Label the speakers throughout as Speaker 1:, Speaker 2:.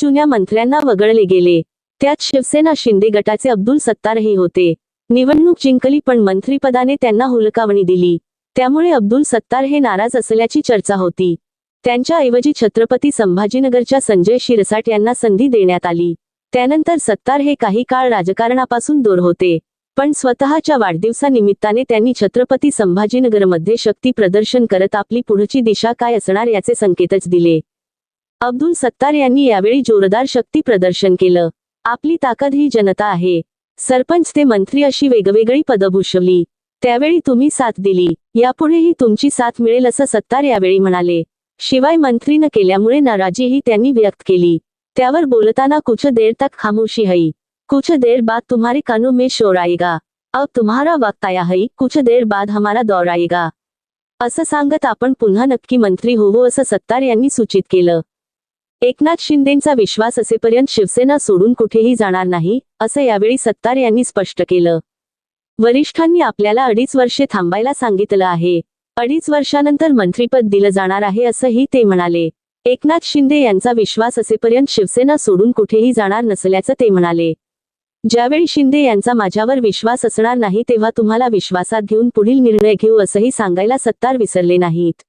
Speaker 1: जुन्या मंत्र्यांना वगळले गेले. त्यात शिवसेना शिंदे गटाचे अब्दुल सत्तारही होते. निवडणूक जिंकली पण मंत्रीपदाने त्यांना हुलकावणी दिली. त्यामुळे अब्दुल सत्तार हे नाराज असल्याची चर्चा होती. त्यांच्याऐवजी छत्रपती संभाजीनगरच्या संजय शिरसाट यांना संधी देण्यात आली. त्यानंतर सत्तार हे काही काळ राजकारणापासून दूर होते. पण स्वतःच्या वाढदिवसानिमित्ताने त्यांनी छत्रपती संभाजीनगरमध्ये शक्ती प्रदर्शन करत आपली पुढची दिशा काय असणार याचे संकेतच दिले. अब्दुल सत्तार यांनी यावेळी जोरदार शक्ती प्रदर्शन केलं. आपली ताकद ही जनता आहे. सरपंच ते मंत्री अशी वेगवेगळी पदं भूषवली. त्यावेळी तुम्ही साथ दिली. यापुढेही तुमची साथ मिळेल असं सत्तार यावेळी म्हणाले. शिवाय मंत्री न केल्यामुळे नाराजीही त्यांनी व्यक्त केली. त्यावर बोलताना कुछ देर तक खामोशी हई. कुछ देर बाद तुम्हारे कानों में शोर आएगा. अब तुम्हारा वक्त आया है कुछ देर बाद हमारा दौर आएगा. असं सांगत आपण पुन्हा नक्की मंत्री होवो असं सत्तार यांनी सूचित केलं. एकनाथ शिंदेंचा विश्वास असेपर्यंत शिवसेना सोडून कुठेही जाणार नाही असं यावेळी सत्तार यांनी स्पष्ट केलं. वरिष्ठांनी आपल्याला अडीच वर्षे थांबायला सांगितलं आहे. अडीच वर्षानंतर मंत्रीपद दिलं जाणार आहे असंही ते म्हणाले. एकनाथ शिंदे यांचा विश्वास असेपर्यंत शिवसेना सोडून कुठेही जाणार नसल्याचं ते म्हणाले. ज्यावेळी शिंदे यांचा माझ्यावर विश्वास असणार नाही तेव्हा तुम्हाला विश्वासात घेऊन पुढील निर्णय घेऊ असंही सांगायला सत्तार विसरले नाहीत.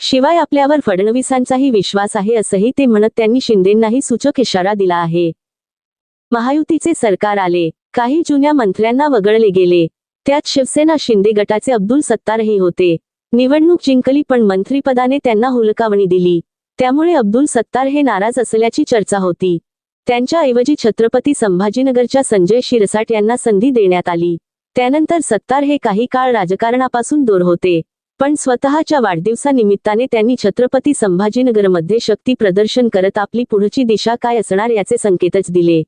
Speaker 1: शिवाय आपल्यावर फडणवीसांचाही विश्वास आहे असंही ते म्हणत त्यांनी शिंदेंनाही सूचक इशारा दिला आहे. महायुतीचे सरकार आले काही जुन्या मंत्र्यांना वगळले गेले त्यात शिवसेना शिंदे गटाचे अब्दुल सत्तारही होते. निवडणूक जिंकली पण मंत्रीपदाने त्यांना हुलकावणी दिली. त्यामुळे अब्दुल सत्तार हे नाराज असल्याची चर्चा होती. त्यांच्याऐवजी छत्रपती संभाजीनगरच्या संजय शिरसाट यांना संधी देण्यात आली. त्यानंतर सत्तार हे काही काळ राजकारणापासून दूर होते. पण स्वतःच्या वाढदिवसानिमित्ताने त्यांनी छत्रपती संभाजीनगरमध्ये शक्ती प्रदर्शन करत आपली पुढची दिशा काय असणार याचे संकेतच दिले.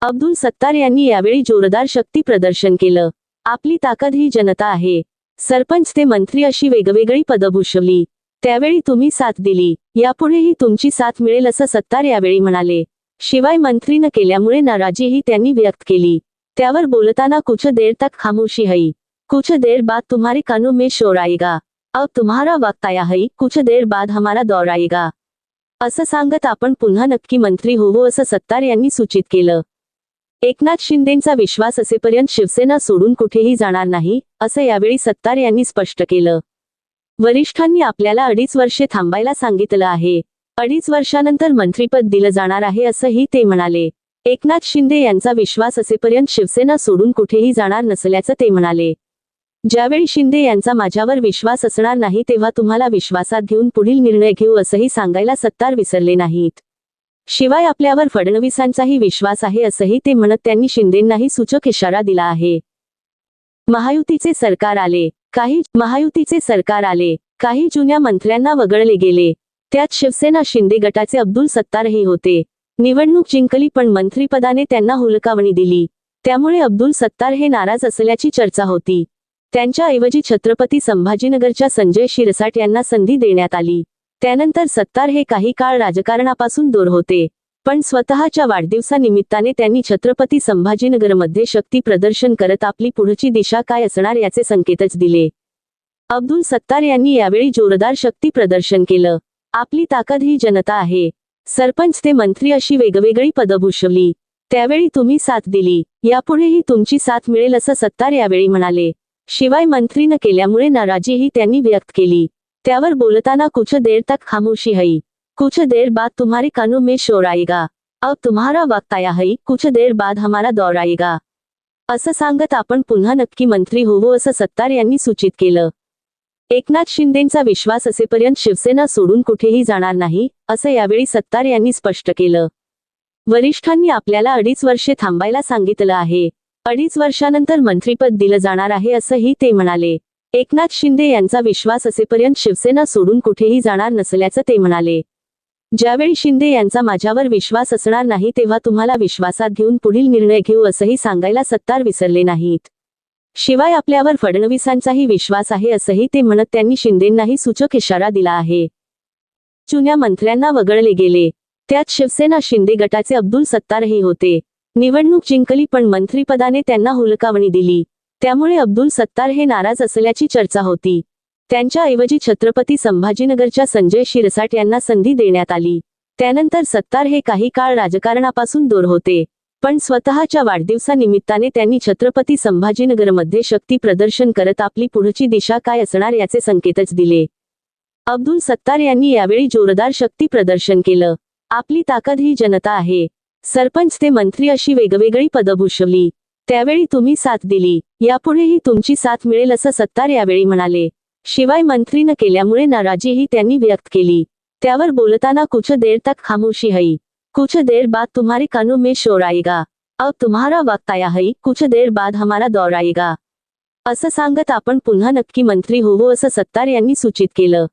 Speaker 1: अब्दुल सत्तार यांनी यावेळी जोरदार शक्ती प्रदर्शन केलं. आपली ताकद ही जनता आहे. सरपंच ते मंत्री अशी वेगवेगळी पदं भूषवली. त्यावेळी तुम्ही साथ दिली. यापुढेही तुमची साथ मिळेल असं सत्तार यावेळी म्हणाले. शिवाय मंत्री न केल्यामुळे नाराजीही त्यांनी व्यक्त केली. त्यावर बोलताना कुछ देर तक खामोशी हई. कुछ देर बाद तुम्हारे कानों में शोर आएगा। अब तुम्हारा वक्त आया है। कुछ देर बाद हमारा दौर आएगा। असं सांगत आपण पुन्हा नक्की मंत्री होवो असं सत्तार यांनी सूचित केलं. एकनाथ शिंदेंचा विश्वास असेपर्यंत शिवसेना सोडून कुठेही जाणार नाही असं यावेळी सत्तार यांनी स्पष्ट केलं. वरिष्ठांनी आपल्याला अडीच वर्षे थांबायला सांगितलं आहे. अडीच वर्षानंतर मंत्रीपद दिलं जाणार आहे असंही ते म्हणाले. एकनाथ शिंदे यांचा विश्वास असेपर्यंत शिवसेना सोडून कुठेही जाणार नसल्याचं ते म्हणाले. ज्यावेळी शिंदे यांचा माझ्यावर विश्वास असणार नाही तेव्हा तुम्हाला विश्वासात घेऊन पुढील निर्णय घेऊ असंही सांगायला सत्तार विसरले नाहीत. शिवाय आपल्यावर फडणवीसांचाही विश्वास आहे असंही ते म्हणत त्यांनी शिंदेंनाही सूचक इशारा दिला आहे. महायुतीचे सरकार आले काही महायुतीचे सरकार आले काही जुन्या मंत्र्यांना वगळले गेले त्यात शिवसेना शिंदे गटाचे अब्दुल सत्तारही होते. निवडणूक जिंकली पण मंत्रीपदाने त्यांना हुलकावणी दिली. त्यामुळे अब्दुल सत्तार हे नाराज असल्याची चर्चा होती. त्यांच्याऐवजी छत्रपती संभाजीनगरच्या संजय शिरसाट यांना संधी देण्यात आली. त्यानंतर सत्तार हे काही काळ राजकारणापासून दूर होते. पण स्वतःच्या वाढदिवसानिमित्ताने त्यांनी छत्रपती संभाजीनगरमध्ये शक्ती प्रदर्शन करत आपली पुढची दिशा काय असणार याचे संकेतच दिले. अब्दुल सत्तार यांनी यावेळी जोरदार शक्ती प्रदर्शन केलं. आपली ताकद ही जनता आहे. सरपंच ते मंत्री अशी वेगवेगळी पदं भूषवली. त्यावेळी तुम्ही साथ दिली. यापुढेही तुमची साथ मिळेल असं सत्तार यावेळी म्हणाले. शिवाय मंत्री न केल्यामुळे नाराजीही त्यांनी व्यक्त केली. त्यावर बोलताना कुछ देर तक खामोशी हई. कुछ देर बाद तुम्हारे कानों में शोर आएगा. अब तुम्हारा वक्त आया है कुछ देर बाद हमारा दौर आएगा. असं सांगत आपण पुन्हा नक्की मंत्री होवो असं सत्तार यांनी सूचित केलं. एकनाथ शिंदेंचा विश्वास असेपर्यंत शिवसेना सोडून कुठेही जाणार नाही असं यावेळी सत्तार यांनी स्पष्ट केलं. वरिष्ठांनी आपल्याला अडीच वर्षे थांबायला सांगितलं आहे. अडीच वर्षानंतर मंत्रीपद दिलं जाणार आहे असंही ते म्हणाले. एकनाथ शिंदे यांचा विश्वास असेपर्यंत शिवसेना सोडून कुठेही जाणार नसल्याचं ते म्हणाले. ज्यावेळी शिंदे यांचा माझ्यावर विश्वास असणार नाही तेव्हा तुम्हाला विश्वासात घेऊन पुढील निर्णय घेऊ असंही सांगायला सत्तार विसरले नाहीत. शिवाय आपल्यावर फडणवीसांचाही विश्वास आहे असंही ते म्हणत त्यांनी शिंदेंनाही सूचक इशारा दिला आहे. जुन्या मंत्र्यांना वगळले गेले. त्यात शिवसेना शिंदे गटाचे अब्दुल सत्तारही होते. निवडणूक जिंकली पण मंत्रीपदाने त्यांना हुलकावणी दिली. त्यामुळे अब्दुल सत्तार हे नाराज असल्याची चर्चा होती. त्यांच्याऐवजी छत्रपती संभाजीनगरच्या संजय शिरसाट यांना संधी देण्यात आली. त्यानंतर सत्तार हे काही काळ राजकारणापासून दूर होते पण स्वतःच्या वाढदिवसानिमित्ताने त्यांनी छत्रपती संभाजीनगरमध्ये शक्ती प्रदर्शन करत आपली पुढची दिशा काय असणार याचे संकेतच दिले. अब्दुल सत्तार यांनी यावेळी जोरदार शक्ती प्रदर्शन केलं. आपली ताकद ही जनता आहे. सरपंच ते मंत्री अशी वेगवेगळी पदं भूषवली. त्यावेळी तुम्ही साथ दिली. यापुढेही तुमची साथ मिळेल असं सत्तार यावेळी म्हणाले. शिवाय मंत्री न केल्यामुळे नाराजीही त्यांनी व्यक्त केली. त्यावर बोलताना कुछ देर तक खामोशी है कुछ देर बाद तुम्हारे कानों में शोर आएगा. अब तुम्हारा वक्त आया है कुछ देर बाद हमारा दौर आएगा. असं सांगत आपण पुन्हा नक्की मंत्री होवो असं सत्तार यांनी सूचित केलं.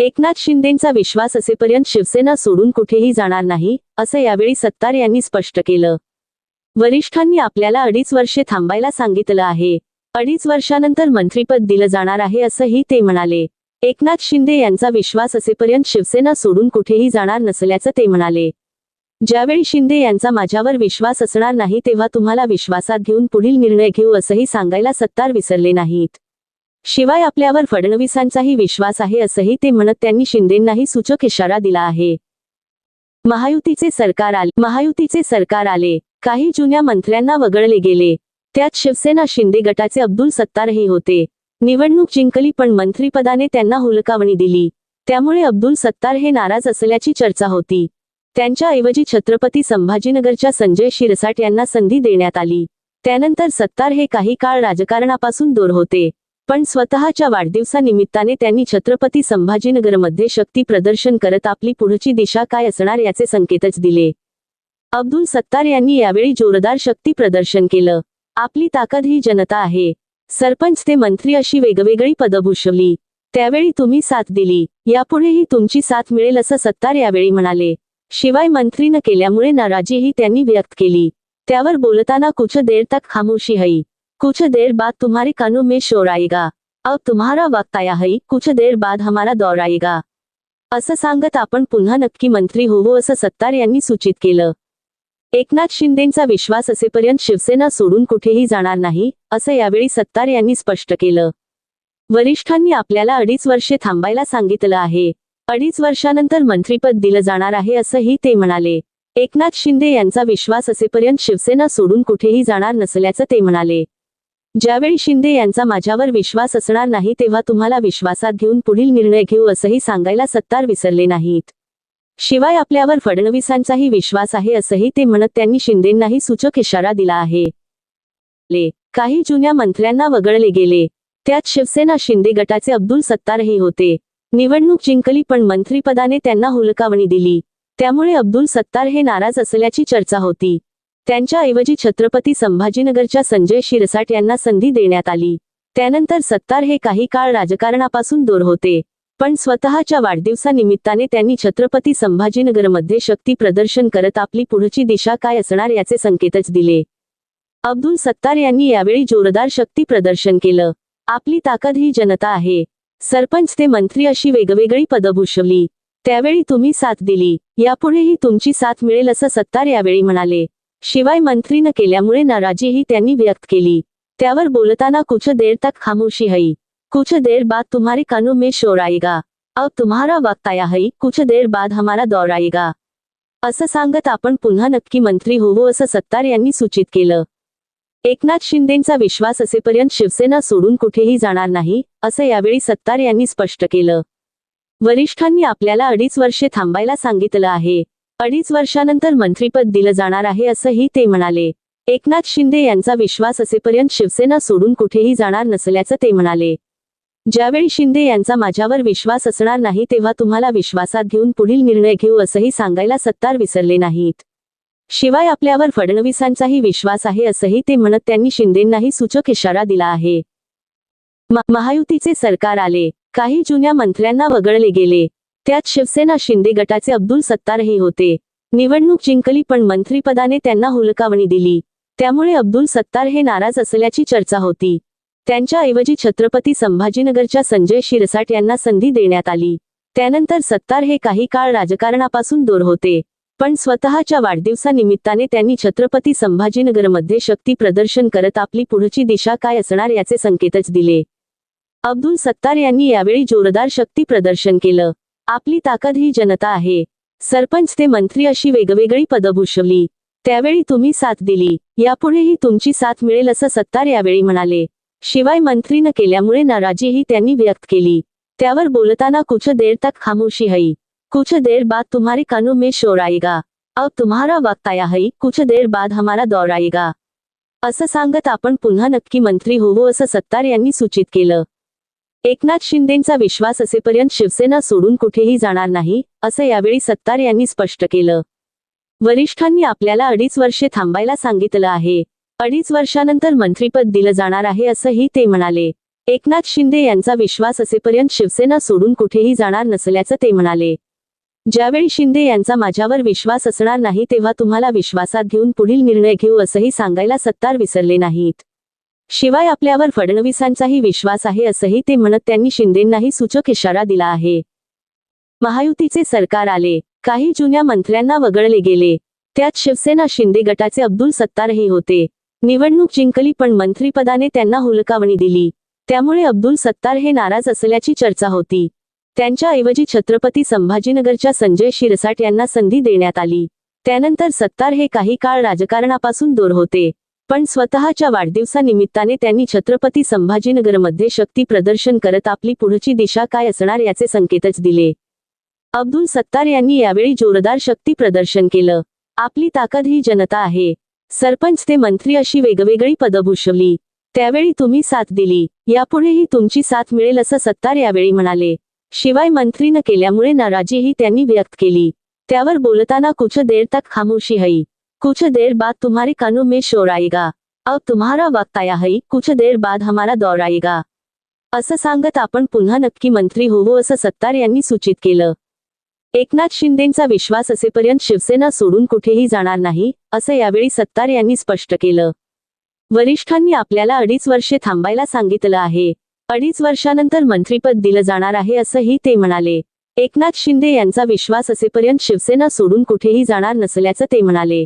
Speaker 1: एकनाथ शिंदेंचा विश्वास असेपर्यंत शिवसेना सोडून कुठेही जाणार नाही असं यावेळी सत्तार यांनी स्पष्ट केलं. वरिष्ठांनी आपल्याला अडीच वर्षे थांबायला सांगितलं आहे. अडीच वर्षानंतर मंत्रीपद दिलं जाणार आहे असंही ते म्हणाले. एकनाथ शिंदे यांचा विश्वास असेपर्यंत शिवसेना सोडून कुठेही जाणार नसल्याचं ते म्हणाले. ज्यावेळी शिंदे यांचा माझ्यावर विश्वास असणार नाही तेव्हा तुम्हाला विश्वासात घेऊन पुढील निर्णय घेऊ असंही सांगायला सत्तार विसरले नाहीत. शिवाय आपल्यावर फडणवीसांचाही विश्वास आहे असंही ते म्हणत त्यांनी शिंदेंनाही सूचक इशारा दिला आहे. महायुतीचे सरकार आले महायुतीचे सरकार आले. काही जुन्या मंत्र्यांना वगळले गेले. त्यात शिवसेना शिंदे गटाचे अब्दुल सत्तारही होते. निवडणूक जिंकली पण मंत्रीपदाने त्यांना हुलकावणी दिली. त्यामुळे अब्दुल सत्तार हे नाराज असल्याची चर्चा होती. त्यांच्याऐवजी छत्रपती संभाजीनगरच्या संजय शिरसाट यांना संधी देण्यात आली. त्यानंतर सत्तार हे काही काळ राजकारणापासून दूर होते. पण स्वतःच्या वाढदिवसानिमित्ताने त्यांनी छत्रपती संभाजीनगरमध्ये शक्ती प्रदर्शन करत आपली पुढची दिशा काय असणार याचे संकेतच दिले. अब्दुल सत्तार यांनी यावेळी जोरदार शक्ती प्रदर्शन केलं. आपली ताकद ही जनता आहे. सरपंच ते मंत्री अशी वेगवेगळी पदं भूषवली. त्यावेळी तुम्ही साथ दिली. यापुढेही तुमची साथ मिळेल असं सत्तार यावेळी म्हणाले. शिवाय मंत्री न केल्यामुळे नाराजीही त्यांनी व्यक्त केली. त्यावर बोलताना कुछ देर तक खामोशी हई. कुछ देर बाद तुम्हारे कानों में शोर आएगा। अब तुम्हारा वक्त आया है। कुछ देर बाद हमारा दौर आएगा। असं सांगत आपण पुन्हा नक्की मंत्री होवो असं सत्तार यांनी सूचित केलं. एकनाथ शिंदेंचा विश्वास असेपर्यंत शिवसेना सोडून कुठेही जाणार नाही असं यावेळी सत्तार यांनी स्पष्ट केलं. वरिष्ठांनी आपल्याला अडीच वर्षे थांबायला सांगितलं आहे. अडीच वर्षानंतर मंत्रीपद दिलं जाणार आहे असंही ते म्हणाले. एकनाथ शिंदे यांचा विश्वास असेपर्यंत शिवसेना सोडून कुठेही जाणार नसल्याचं ते म्हणाले. ज्यावेळी शिंदे यांचा माझ्यावर विश्वास असणार नाही तेव्हा तुम्हाला विश्वासात घेऊन पुढील निर्णय घेऊ असंही सांगायला सत्तार विसरले नाहीत. शिवाय आपल्यावर फडणवीसांचाही विश्वास आहे असंही ते म्हणत त्यांनी शिंदेंनाही सूचक इशारा दिला आहे. ले काही जुन्या मंत्र्यांना वगळले गेले. त्यात शिवसेना शिंदे गटाचे अब्दुल सत्तारही होते. निवडणूक जिंकली पण मंत्रीपदाने त्यांना हुलकावणी दिली. त्यामुळे अब्दुल सत्तार हे नाराज असल्याची चर्चा होती. त्यांच्याऐवजी छत्रपती संभाजीनगरच्या संजय शिरसाट यांना संधी देण्यात आली. त्यानंतर सत्तार हे काही काळ राजकारणापासून दूर होते. पण स्वतःच्या वाढदिवसानिमित्ताने त्यांनी छत्रपती संभाजीनगरमध्ये शक्ती प्रदर्शन करत आपली पुढची दिशा काय असणार याचे संकेतच दिले. अब्दुल सत्तार यांनी यावेळी जोरदार शक्ती प्रदर्शन केलं. आपली ताकद ही जनता आहे. सरपंच ते मंत्री अशी वेगवेगळी पदं भूषवली. त्यावेळी तुम्ही साथ दिली. यापुढेही तुमची साथ मिळेल असं सत्तार यावेळी म्हणाले. शिवाय मंत्री न केल्यामुळे नाराजीही त्यांनी व्यक्त केली. त्यावर बोलताना कुछ देर तक खामोशी है. कुछ देर बाद तुम्हारे कानों में शोर आएगा. अब तुम्हारा वक्त आया है. कुछ देर बाद हमारा दौर आएगा. असं सांगत आपण पुन्हा नक्की मंत्री होवो असं सत्तार यांनी सूचित केलं. एकनाथ शिंदेंचा विश्वास असेपर्यंत शिवसेना सोडून कुठेही जाणार नाही असं यावेळी सत्तार यांनी स्पष्ट केलं. वरिष्ठांनी आपल्याला अडीच वर्षे थांबायला सांगितलं आहे. अडीच वर्षानंतर मंत्रीपद दिलं जाणार आहे असंही ते म्हणाले. एकनाथ शिंदे यांचा विश्वास असेपर्यंत शिवसेना सोडून कुठेही जाणार नसल्याचं ते म्हणाले. ज्यावेळी शिंदे यांचा माझ्यावर विश्वास असणार नाही तेव्हा तुम्हाला विश्वासात घेऊन पुढील निर्णय घेऊ असंही सांगायला सत्तार विसरले नाहीत. शिवाय आपल्यावर फडणवीसांचाही विश्वास आहे असंही ते म्हणत त्यांनी शिंदेंनाही सूचक इशारा दिला आहे. महायुतीचे सरकार आले. काही जुन्या मंत्र्यांना वगळले गेले. त्यात शिवसेना शिंदे गटाचे अब्दुल सत्तारही होते. निवडणूक जिंकली पण मंत्रीपदाने त्यांना हुलकावणी दिली. त्यामुळे अब्दुल सत्तार हे नाराज असल्याची चर्चा होती. त्यांच्याऐवजी छत्रपती संभाजीनगरच्या संजय शिरसाट यांना संधी देण्यात आली. त्यानंतर सत्तार हे काही काळ राजकारणापासून दूर होते. पण स्वतःच्या वाढदिवसानिमित्ताने त्यांनी छत्रपती संभाजीनगरमध्ये शक्ती प्रदर्शन करत आपली पुढची दिशा काय असणार याचे संकेतच दिले. अब्दुल सत्तार यांनी यावेळी जोरदार शक्ती प्रदर्शन केलं. आपली ताकद ही जनता आहे. सरपंच ते मंत्री अशी वेगवेगळी पदं भूषवली. त्यावेळी तुम्ही साथ दिली. यापुढेही तुमची साथ मिळेल असं सत्तार यावेळी म्हणाले. शिवाय मंत्री न केल्यामुळे नाराजीही त्यांनी व्यक्त केली. त्यावर बोलताना कुछ देर तक खामोशी हई कुछ देर बाद तुम्हारे कानों में शोर आएगा. अब तुम्हारा वक्त आया है. कुछ देर बाद हमारा दौर आएगा. असं सांगत आपण पुन्हा नक्की मंत्री होवो असं सत्तार यांनी सूचित केलं. एकनाथ शिंदेंचा विश्वास असेपर्यंत शिवसेना सोडून कुठेही जाणार नाही असं यावेळी सत्तार यांनी स्पष्ट केलं. वरिष्ठांनी आपल्याला अडीच वर्षे थांबायला सांगितलं आहे. अडीच वर्षानंतर मंत्रीपद दिलं जाणार आहे असंही ते म्हणाले. एकनाथ शिंदे यांचा विश्वास असेपर्यंत शिवसेना सोडून कुठेही जाणार नसल्याचं ते म्हणाले. ज्यावेळी शिंदे यांचा माझ्यावर विश्वास असणार नाही तेव्हा तुम्हाला विश्वासात घेऊन पुढील निर्णय घेऊ असंही सांगायला सत्तार विसरले नाहीत. शिवाय आपल्यावर फडणवीसांचाही विश्वास आहे असंही ते म्हणत त्यांनी शिंदेंनाही सूचक इशारा दिला आहे. महायुतीचे सरकार आले काही जुन्या मंत्र्यांना वगळले गेले त्यात शिवसेना शिंदे गटाचे अब्दुल सत्तारही होते. निवडणूक जिंकली पण मंत्रीपदाने त्यांना हुलकावणी दिली. त्यामुळे अब्दुल सत्तार हे नाराज असल्याची चर्चा होती. त्यांच्याऐवजी छत्रपती संभाजीनगरच्या संजय शिरसाट यांना संधी देण्यात आली. त्यानंतर सत्तार हे काही काळ राजकारणापासून दूर होते. पण स्वतःच्या वाढदिवसानिमित्ताने त्यांनी छत्रपती संभाजीनगरमध्ये शक्ती प्रदर्शन करत आपली पुढची दिशा काय असणार याचे संकेतच दिले. अब्दुल सत्तार यांनी यावेळी जोरदार शक्ती प्रदर्शन केलं. आपली ताकद ही जनता आहे. सरपंच ते मंत्री अशी वेगवेगळी पदं भूषवली. त्यावेळी तुम्ही साथ दिली. यापुढेही तुमची साथ मिळेल असं सत्तार यावेळी म्हणाले. शिवाय मंत्री न केल्यामुळे नाराजीही त्यांनी व्यक्त केली. त्यावर बोलताना कुछ देर तक खामोशी हई. कुछ देर बाद तुम्हारे कानों में शोर आएगा। अब तुम्हारा वक्त आया है कुछ देर बाद हमारा दौर आएगा। असं सांगत आपण पुन्हा नक्की मंत्री होवो असं सत्तार यांनी सूचित केलं. एकनाथ शिंदेंचा विश्वास असेपर्यंत शिवसेना सोडून कुठेही जाणार नाही असं यावेळी सत्तार यांनी स्पष्ट केलं. वरिष्ठांनी आपल्याला अडीच वर्षे थांबायला सांगितलं आहे. अडीच वर्षानंतर मंत्रीपद दिलं जाणार आहे असंही ते म्हणाले. एकनाथ शिंदे यांचा विश्वास असेपर्यंत शिवसेना सोडून कुठेही जाणार नसल्याचं ते म्हणाले.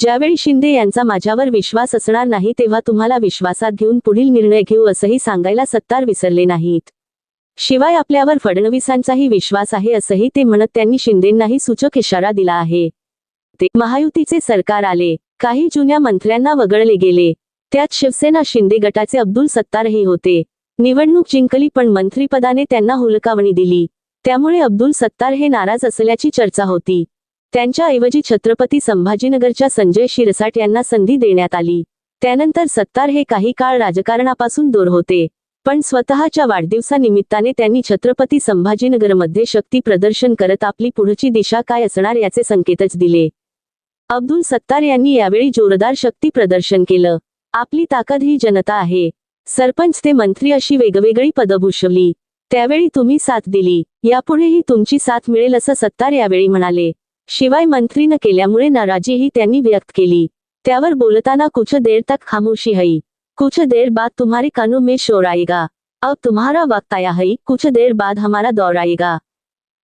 Speaker 1: ज्यावेळी शिंदे यांचा माझ्यावर विश्वास असणार नाही तेव्हा तुम्हाला विश्वासात घेऊन पुढील निर्णय घेऊ असंही सांगायला सत्तार विसरले नाहीत. शिवाय आपल्यावर फडणवीसांचाही विश्वास आहे असंही ते म्हणत त्यांनी शिंदेंनाही सूचक इशारा दिला आहे. ते महायुतीचे सरकार आले काही जुन्या मंत्र्यांना वगळले गेले त्यात शिवसेना शिंदे गटाचे अब्दुल सत्तारही होते. निवडणूक जिंकली पण मंत्रीपदाने त्यांना हुलकावणी दिली त्यामुळे अब्दुल सत्तार हे नाराज असल्याची चर्चा होती. त्यांच्याऐवजी छत्रपती संभाजीनगरच्या संजय शिरसाट यांना संधी देण्यात आली. त्यानंतर सत्तार हे काही काळ राजकारणापासून दूर होते. पण स्वतःच्या वाढदिवसानिमित्ताने त्यांनी छत्रपती संभाजीनगरमध्ये शक्ती प्रदर्शन करत आपली पुढची दिशा काय असणार याचे संकेतच दिले. अब्दुल सत्तार यांनी यावेळी जोरदार शक्ती प्रदर्शन केलं. आपली ताकद ही जनता आहे. सरपंच ते मंत्री अशी वेगवेगळी पदं भूषवली. त्यावेळी तुम्ही साथ दिली. यापुढेही तुमची साथ मिळेल असं सत्तार यावेळी म्हणाले. शिवाय मंत्री न केल्यामुळे नाराजीही त्यांनी व्यक्त केली. त्यावर बोलताना कुछ देर तक खामोशी है कुछ देर बाद तुम्हारे कानों में शोर आएगा. अब तुम्हारा वक्त आया है कुछ देर बाद हमारा दौर आएगा.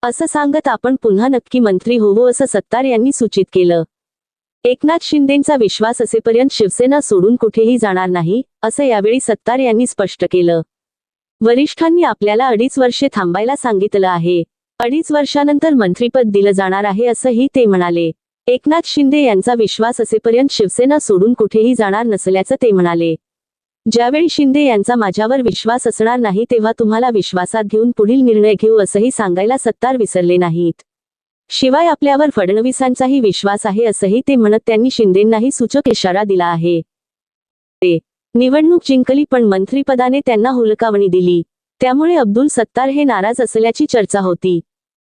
Speaker 1: असं सांगत आपण पुन्हा नक्की मंत्री होवो असं सत्तार यांनी सूचित केलं. एकनाथ शिंदेंचा विश्वास असेपर्यंत शिवसेना सोडून कुठेही जाणार नाही असं यावेळी सत्तार यांनी स्पष्ट केलं. वरिष्ठांनी आपल्याला अडीच वर्षे थांबायला सांगितलं आहे. अडीच वर्षानंतर मंत्रीपद दिलं जाणार आहे असंही ते म्हणाले. एकनाथ शिंदे यांचा विश्वास असेपर्यंत शिवसेना सोडून कुठेही जाणार नसल्याचं ते म्हणाले. ज्यावेळी शिंदे यांचा माझ्यावर विश्वास असणार नाही तेव्हा तुम्हाला विश्वासात घेऊन पुढील निर्णय घेऊ असंही सांगायला सत्तार विसरले नाहीत. शिवाय आपल्यावर फडणवीसांचाही विश्वास आहे असंही ते म्हणत त्यांनी शिंदेंनाही सूचक इशारा दिला आहे. ते निवडणूक जिंकली पण मंत्रीपदाने त्यांना हुलकावणी दिली. त्यामुळे अब्दुल सत्तार हे नाराज असल्याची चर्चा होती.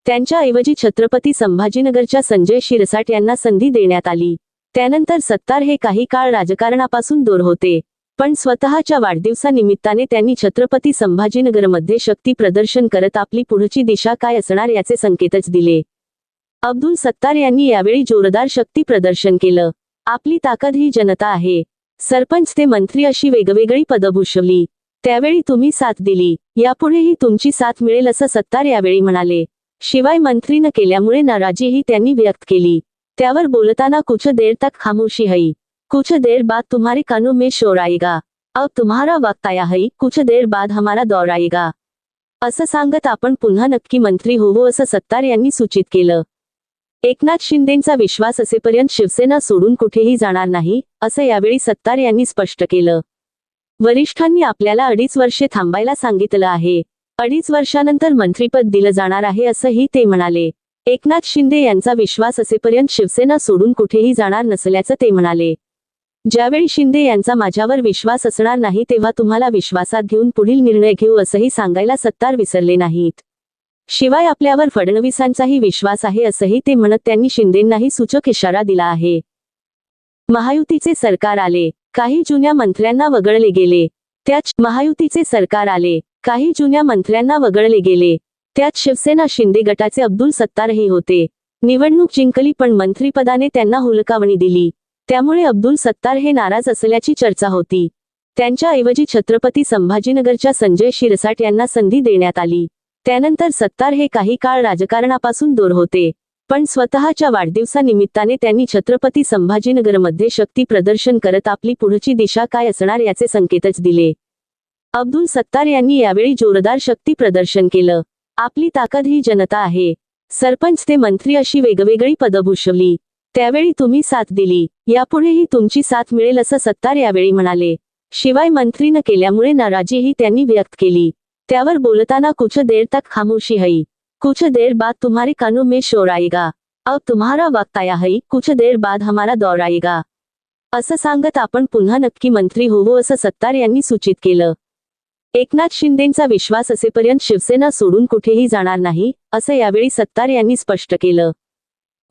Speaker 1: त्यांच्याऐवजी छत्रपती संभाजीनगरच्या संजय शिरसाट यांना संधी देण्यात आली. त्यानंतर सत्तार हे काही काळ राजकारणापासून दूर होते. पण स्वतःच्या वाढदिवसानिमित्ताने त्यांनी छत्रपती संभाजीनगरमध्ये शक्ती प्रदर्शन करत आपली पुढची दिशा काय असणार याचे संकेतच दिले. अब्दुल सत्तार यांनी यावेळी जोरदार शक्ती प्रदर्शन केलं. आपली ताकद ही जनता आहे. सरपंच ते मंत्री अशी वेगवेगळी पदं भूषवली. त्यावेळी तुम्ही साथ दिली. यापुढेही तुमची साथ मिळेल असं सत्तार यावेळी म्हणाले. शिवाय मंत्री न केल्यामुळे नाराजीही त्यांनी व्यक्त केली. त्यावर बोलताना कुछ देर तक खामोशी है. कुछ देर बाद तुम्हारे कानों में शोर आएगा. अब तुम्हारा वक्त आया है. कुछ देर बाद हमारा दौर आएगा. असं सांगत आपण पुन्हा नक्की मंत्री होवो असं सत्तार यांनी सूचित केलं. एकनाथ शिंदेंचा विश्वास असेपर्यंत शिवसेना सोडून कुठेही जाणार नाही असं यावेळी सत्तार यांनी स्पष्ट केलं. वरिष्ठांनी आपल्याला अडीच वर्षे थांबायला सांगितलं आहे. अडीच वर्षानंतर मंत्रीपद दिलं जाणार आहे असंही ते म्हणाले. एकनाथ शिंदे यांचा विश्वास असेपर्यंत शिवसेना सोडून कुठेही जाणार नसल्याचं ते म्हणाले. ज्यावेळी शिंदे यांचा माझ्यावर विश्वास असणार नाही तेव्हा तुम्हाला विश्वासात घेऊन पुढील निर्णय घेऊ असंही सांगायला सत्तार विसरले नाहीत. शिवाय आपल्यावर फडणवीसांचाही विश्वास आहे असंही ते म्हणत त्यांनी शिंदेंनाही सूचक इशारा दिला आहे. महायुतीचे सरकार आले. काही जुन्या मंत्र्यांना वगळले गेले. त्याच महायुतीचे सरकार आले. काही जुन्या मंत्र्यांना वगळले गेले. त्यात शिवसेना शिंदे गटाचे अब्दुल सत्तारही होते. निवडणूक जिंकली पण मंत्रीपदाने त्यांना हुलकावणी दिली. त्यामुळे अब्दुल सत्तार हे नाराज असल्याची चर्चा होती. त्यांच्याऐवजी छत्रपती संभाजीनगरच्या संजय शिरसाट यांना संधी देण्यात आली. त्यानंतर सत्तार हे काही काळ राजकारणापासून दूर होते. पण स्वतःच्या वाढदिवसानिमित्ताने त्यांनी छत्रपती संभाजीनगरमध्ये शक्ती प्रदर्शन करत आपली पुढची दिशा काय असणार याचे संकेतच दिले. अब्दुल सत्तार यांनी यावेळी जोरदार शक्ती प्रदर्शन केलं. आपली ताकद ही जनता आहे. सरपंच ते मंत्री अशी वेगवेगळी पदं भूषवली. त्यावेळी तुम्ही साथ दिली. यापुढेही तुमची साथ मिळेल असं सत्तार यावेळी म्हणाले. शिवाय मंत्री न केल्यामुळे नाराजीही त्यांनी व्यक्त केली. त्यावर बोलताना कुछ देर तक खामोशी है. कुछ देर बाद तुम्हारे कानों में शोर आएगा. अब तुम्हारा वक्त आया है. कुछ देर बाद हमारा दौर आएगा. असं सांगत आपण पुन्हा नक्की मंत्री होवो असं सत्तार यांनी सूचित केलं. एकनाथ शिंदेंचा विश्वास असेपर्यंत शिवसेना सोडून कुठेही जाणार नाही असं यावेळी सत्तार यांनी स्पष्ट केलं.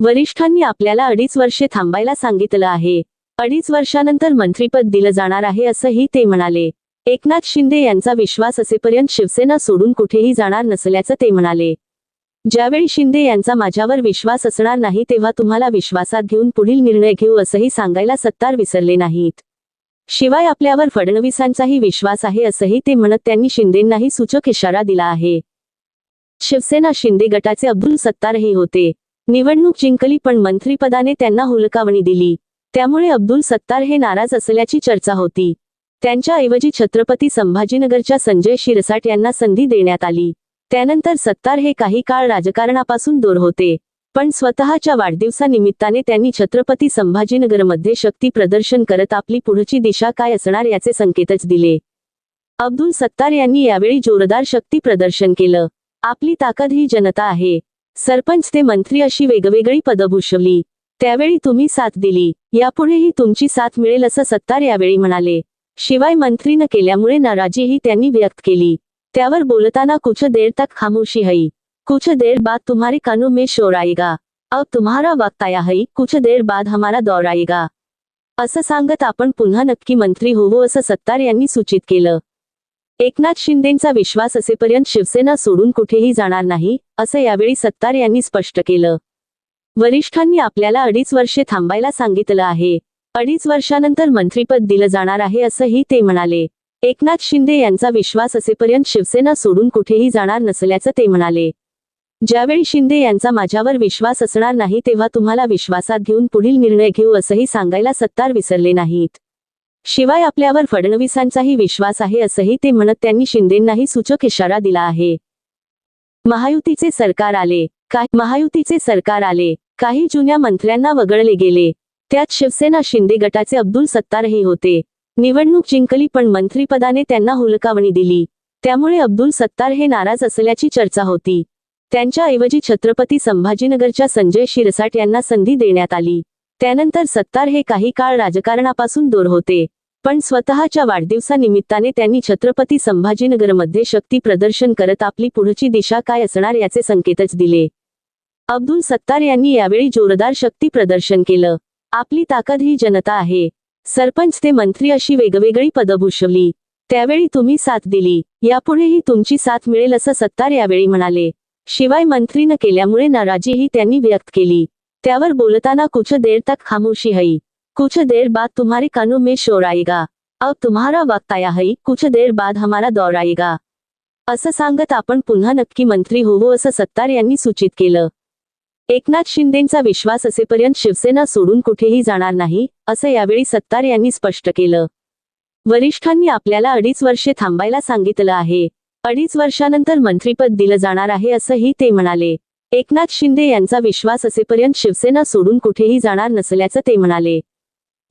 Speaker 1: वरिष्ठांनी आपल्याला अडीच वर्षे थांबायला सांगितलं आहे. अडीच वर्षानंतर मंत्रीपद दिलं जाणार आहे असंही ते म्हणाले. एकनाथ शिंदे यांचा विश्वास असेपर्यंत शिवसेना सोडून कुठेही जाणार नसल्याचं ते म्हणाले. ज्यावेळी शिंदे यांचा माझ्यावर विश्वास असणार नाही तेव्हा तुम्हाला विश्वासात घेऊन पुढील निर्णय घेऊ असंही सांगायला सत्तार विसरले नाहीत. शिवाय आपल्यावर फडणवीसांचाही विश्वास आहे असंही ते म्हणत त्यांनी शिंदेंनाही सूचक इशारा दिला आहे. शिवसेना शिंदे गटाचे अब्दुल सत्तारही होते. निवडणूक जिंकली पण मंत्रीपदाने त्यांना हुलकावणी दिली. त्यामुळे अब्दुल सत्तार हे नाराज असल्याची चर्चा होती. त्यांच्याऐवजी छत्रपती संभाजीनगरच्या संजय शिरसाट यांना संधी देण्यात आली. त्यानंतर सत्तार हे काही काळ राजकारणापासून दूर होते. पण स्वतःच्या वाढदिवसानिमित्ताने त्यांनी छत्रपती संभाजीनगरमध्ये शक्ती प्रदर्शन करत आपली पुढची दिशा काय असणार याचे संकेतच दिले. अब्दुल सत्तार यांनी यावेळी जोरदार शक्ती प्रदर्शन केलं. आपली ताकद ही जनता आहे. सरपंच ते मंत्री अशी वेगवेगळी पदं भूषवली. त्यावेळी तुम्ही साथ दिली. यापुढेही तुमची साथ मिळेल असं सत्तार यावेळी म्हणाले. शिवाय मंत्री न केल्यामुळे नाराजीही त्यांनी व्यक्त केली. त्यावर बोलताना कुछ देर तक खामोशी हई. कुछ देर बाद तुम्हारे कानों में शोर आएगा। अब तुम्हारा वक्त आया है। कुछ देर बाद हमारा दौर आएगा। असं सांगत आपण पुन्हा नक्की मंत्री होवो असं सत्तार यांनी सूचित केलं. एकनाथ शिंदेंचा विश्वास असेपर्यंत शिवसेना सोडून कुठेही जाणार नाही असं यावेळी सत्तार यांनी स्पष्ट केलं. वरिष्ठांनी आपल्याला अडीच वर्षे थांबायला सांगितलं आहे. अडीच वर्षानंतर मंत्रीपद दिलं जाणार आहे असंही ते म्हणाले. एकनाथ शिंदे यांचा विश्वास असेपर्यंत शिवसेना सोडून कुठेही जाणार नसल्याचं ते म्हणाले. ज्यावेळी शिंदे यांचा माझ्यावर विश्वास असणार नाही तेव्हा तुम्हाला विश्वासात घेऊन पुढील निर्णय घेऊ असंही सांगायला सत्तार विसरले नाहीत. शिवाय आपल्यावर फडणवीसांचाही विश्वास आहे असंही ते म्हणत त्यांनी शिंदेंनाही सूचक इशारा दिला आहे. महायुतीचे सरकार आले काय महायुतीचे सरकार आले काही जुन्या मंत्र्यांना वगळले गेले. त्यात शिवसेना शिंदे गटाचे अब्दुल सत्तारही होते. निवडणूक जिंकली पण मंत्रीपदाने त्यांना हुलकावणी दिली. त्यामुळे अब्दुल सत्तार हे नाराज असल्याची चर्चा होती. त्यांच्याऐवजी छत्रपती संभाजीनगरच्या संजय शिरसाट यांना संधी देण्यात आली. त्यानंतर सत्तार हे काही काळ राजकारणापासून दूर होते. पण स्वतःच्या वाढदिवसानिमित्ताने त्यांनी छत्रपती संभाजीनगरमध्ये शक्ती प्रदर्शन करत आपली पुढची दिशा काय असणार याचे संकेतच दिले. अब्दुल सत्तार यांनी यावेळी जोरदार शक्ती प्रदर्शन केलं. आपली ताकद ही जनता आहे. सरपंच ते मंत्री अशी वेगवेगळी पदं भूषवली. त्यावेळी तुम्ही साथ दिली. यापुढेही तुमची साथ मिळेल असं सत्तार यावेळी म्हणाले. शिवाय मंत्री न केल्यामुळे नाराजीही त्यांनी व्यक्त केली. त्यावर बोलताना कुछ देर तक खामोशी है कुछ देर बाद तुम्हारे कानों में शोर आएगा. अब तुम्हारा वक्त आया है कुछ देर बाद हमारा दौर आएगा. असं सांगत आपण पुन्हा नक्की मंत्री होवो असं सत्तार यांनी सूचित केलं. एकनाथ शिंदेंचा विश्वास असेपर्यंत शिवसेना सोडून कुठेही जाणार नाही असं यावेळी सत्तार यांनी स्पष्ट केलं. वरिष्ठांनी आपल्याला अडीच वर्षे थांबायला सांगितलं आहे. अडीच वर्षानंतर मंत्रीपद दिलं जाणार आहे असंही ते म्हणाले. एकनाथ शिंदे यांचा विश्वास असेपर्यंत शिवसेना सोडून कुठेही जाणार नसल्याचं ते म्हणाले.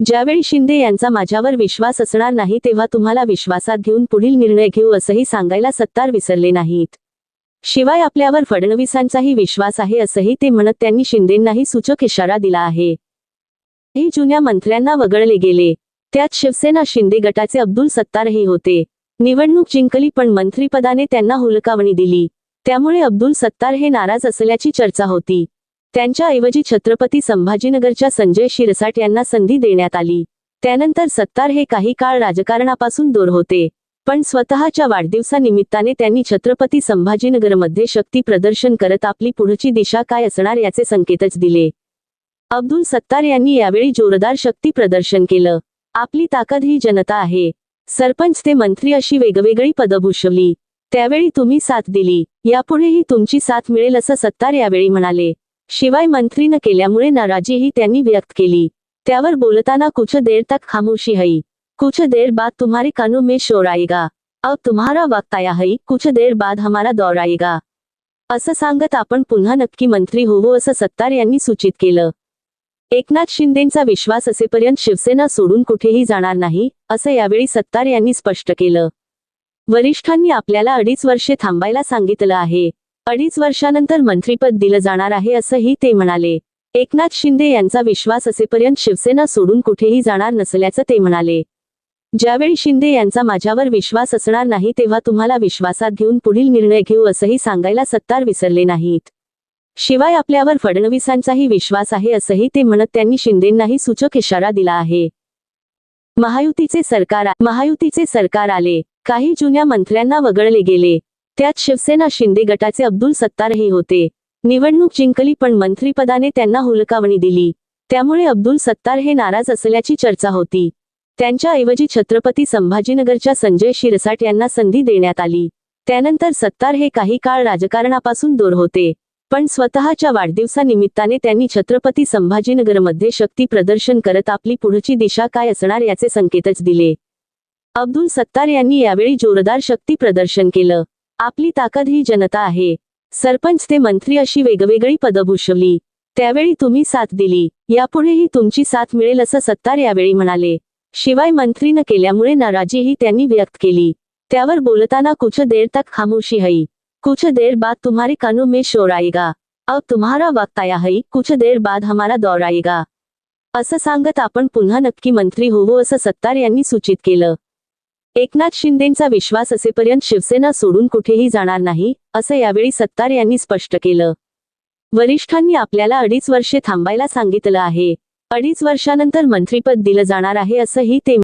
Speaker 1: ज्यावेळी शिंदे यांचा माझ्यावर विश्वास असणार नाही तेव्हा तुम्हाला विश्वासात घेऊन पुढील निर्णय घेऊ असंही सांगायला सत्तार विसरले नाहीत. शिवाय आपल्यावर फडणवीसांचाही विश्वास आहे असंही ते म्हणत त्यांनी शिंदेंनाही सूचक इशारा दिला आहे. काही जुन्या मंत्र्यांना वगळले गेले. त्यात शिवसेना शिंदे गटाचे अब्दुल सत्तारही होते. निवडणूक जिंकली पण मंत्रीपदाने त्यांना हुलकावणी दिली. त्यामुळे अब्दुल सत्तार हे नाराज असल्याची चर्चा होती. त्यांच्याऐवजी छत्रपती संभाजीनगरच्या संजय शिरसाट यांना संधी देण्यात आली. त्यानंतर सत्तार हे काही काळ राजकारणापासून दूर होते. पण स्वतःच्या वाढदिवसानिमित्ताने त्यांनी छत्रपती संभाजीनगरमध्ये शक्ती प्रदर्शन करत आपली पुढची दिशा काय असणार याचे संकेतच दिले. अब्दुल सत्तार यांनी यावेळी जोरदार शक्ती प्रदर्शन केलं. आपली ताकद ही जनता आहे. सरपंच ते मंत्री अशी वेगवेगळी पदं भूषवली. त्यावेळी तुम्ही साथ दिली. यापुढेही तुमची साथ मिळेल असं सत्तार यावेळी म्हणाले. शिवाय मंत्री न केल्यामुळे नाराजीही त्यांनी व्यक्त केली. त्यावर बोलताना कुछ देर तक खामोशी है. कुछ देर बाद तुम्हारे कानों में शोर आएगा. अब तुम्हारा वक्त आया है. कुछ देर बाद हमारा दौर आएगा. असं सांगत आपण पुन्हा नक्की मंत्री होवो असं सत्तार यांनी सूचित केलं. एकनाथ शिंदेंचा विश्वास असेपर्यंत शिवसेना सोडून कुठेही जाणार नाही असं यावेळी सत्तार यांनी स्पष्ट केलं. वरिष्ठांनी आपल्याला अडीच वर्षे थांबायला सांगितलं आहे. अडीच वर्षानंतर मंत्रीपद दिलं जाणार आहे असंही ते म्हणाले. एकनाथ शिंदे यांचा विश्वास असेपर्यंत शिवसेना सोडून कुठेही जाणार नसल्याचं ते म्हणाले. ज्यावेळी शिंदे यांचा माझ्यावर विश्वास असणार नाही तेव्हा तुम्हाला विश्वासात घेऊन पुढील निर्णय घेऊ असंही सांगायला सत्तार विसरले नाहीत. शिवाय आपल्यावर फडणवीसांचाही विश्वास आहे असंही ते म्हणत त्यांनी शिंदेंनाही सूचक इशारा दिला आहे. महायुतीचे सरकार महायुतीचे सरकार आले. काही जुन्या मंत्र्यांना वगळले गेले. त्यात शिवसेना शिंदे गटाचे अब्दुल सत्तारही होते. निवडणूक जिंकली पण मंत्रीपदाने त्यांना हुलकावणी दिली. त्यामुळे अब्दुल सत्तार हे नाराज असल्याची चर्चा होती. त्यांच्याऐवजी छत्रपती संभाजीनगरच्या संजय शिरसाट यांना संधी देण्यात आली. त्यानंतर सत्तार हे काही काळ राजकारणापासून दूर होते. पण स्वतःच्या वाढदिवसानिमित्ताने त्यांनी छत्रपती संभाजीनगरमध्ये शक्ती प्रदर्शन करत आपली पुढची दिशा काय असणार याचे संकेतच दिले. अब्दुल सत्तार यांनी यावेळी जोरदार शक्ती प्रदर्शन केलं. आपली ताकद ही जनता आहे. सरपंच ते मंत्री अशी वेगवेगळी पदं भूषवली. त्यावेळी तुम्ही साथ दिली. यापुढेही तुमची साथ मिळेल असं सत्तार यावेळी म्हणाले. शिवाय मंत्री न केल्यामुळे नाराजीही त्यांनी व्यक्त केली. त्यावर बोलताना कुछ देर तक खामोशी हई. कुछ देर बाद तुम्हारे कानों में शोर आएगा। अब तुम्हारा वक्त आया है। कुछ देर बाद हमारा दौर आएगा। असं सांगत आपण पुन्हा नक्की मंत्री होवो असं सत्तार यांनी सूचित केलं. एकनाथ शिंदेंचा विश्वास असेपर्यंत शिवसेना सोडून कुठेही जाणार नाही असं यावेळी सत्तार यांनी स्पष्ट केलं. वरिष्ठांनी आपल्याला अडीच वर्षे थांबायला सांगितलं आहे. अडीच वर्षानंतर मंत्रीपद दिलं जाणार आहे असंही ते